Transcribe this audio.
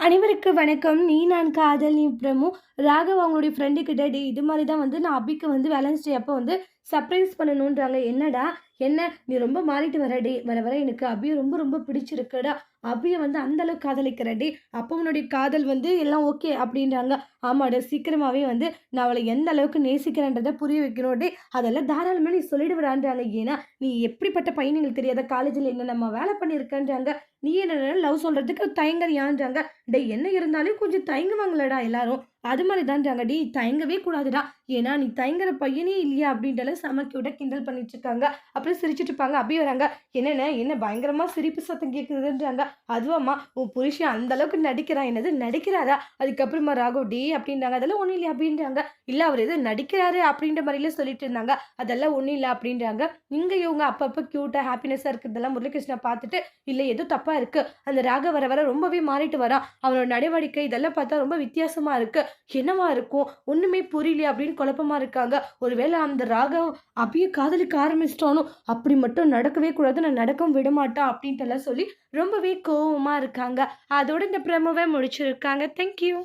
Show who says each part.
Speaker 1: அனைவருக்கு வணக்கம். நீ நான் காதல் நீ பிரமு. ராகவ் அவங்களுடைய ஃப்ரெண்டு கிட்ட டே இது மாதிரி தான் வந்து நான் அபிக்கு வந்து வேலன்ஸ் டே அப்போ வந்து சர்ப்ரைஸ் பண்ணணுன்றாங்க என்னடா? என்ன நீ ரொம்ப மாறிட்டு வரடி வர வர எனக்கு அபியை ரொம்ப ரொம்ப பிடிச்சிருக்குடா. அபியை வந்து அந்தளவுக்கு காதலிக்கிறடி காதலிக்கிற டே அப்போ உன்னுடைய காதல் வந்து எல்லாம் ஓகே அப்படின்றாங்க. ஆமாடா சீக்கிரமாகவே வந்து நான் அவளை எந்த அளவுக்கு நேசிக்கிறேன்றதை புரிய வைக்கணும் டே அதெல்லாம் தாராளமாக நீ சொல்லிடுவிடான்றாங்க ஏன்னா நீ எப்படிப்பட்ட பையனுங்களுக்கு தெரியாத காலேஜில் என்ன நம்ம வேலை பண்ணியிருக்கேன்றாங்க. நீ என்ன லவ் சொல்கிறதுக்கு தயங்கறியான்றாங்க. டே என்ன இருந்தாலும் கொஞ்சம் தயங்குவாங்களடா எல்லாரும். அது மாதிரி தான்றாங்க டி தயங்கவே கூடாதுடா. ஏன்னா நீ தயங்குற பையனே இல்லையா அப்படின்ட்டு விட கிண்டல் பண்ணிட்டு இருக்காங்க அப்புறம் சிரிச்சிட்டு இருப்பாங்க. அப்படி வராங்க. என்னென்ன என்ன பயங்கரமா சிரிப்பு சத்தம் கேட்குதுன்றாங்க அதுவாம்மா உன் புருஷன் அந்த அளவுக்கு நடிக்கிறான் என்னது நடிக்கிறாரா? அதுக்கப்புறமா ராகவ் டி அப்படின்றாங்க. அதெல்லாம் ஒன்றும் இல்லையா அப்படின்றாங்க. இல்லை அவர் எதுவும் நடிக்கிறாரு அப்படின்ற மாதிரில சொல்லிட்டு இருந்தாங்க. அதெல்லாம் ஒன்றும் இல்லை அப்படின்றாங்க. இங்கே இவங்க அப்பப்போ க்யூட்டாக ஹாப்பினஸ்ஸாக இருக்கிறதெல்லாம் முரளிகிருஷ்ணா பார்த்துட்டு இல்லை ஏதோ தப்பாக இருக்குது அந்த ராக வர வர ரொம்பவே மாறிட்டு வரான். அவனோட நடவடிக்கை இதெல்லாம் பார்த்தா ரொம்ப வித்தியாசமாக இருக்குது என்னவா இருக்கும்? ஒன்றுமே புரியல அப்படின்னு குழப்பமா இருக்காங்க. ஒருவேளை அந்த ராகவ் அப்படியே காதலிக்க ஆரம்பிச்சிட்டானோ? அப்படி மட்டும் நடக்கவே கூடாது நான் நடக்கவும் விட மாட்டேன் அப்படின்ட்டு எல்லாம் சொல்லி ரொம்பவே கோவமாக இருக்காங்க. அதோட இந்த பிரமவை முடிச்சிருக்காங்க. தேங்க்யூ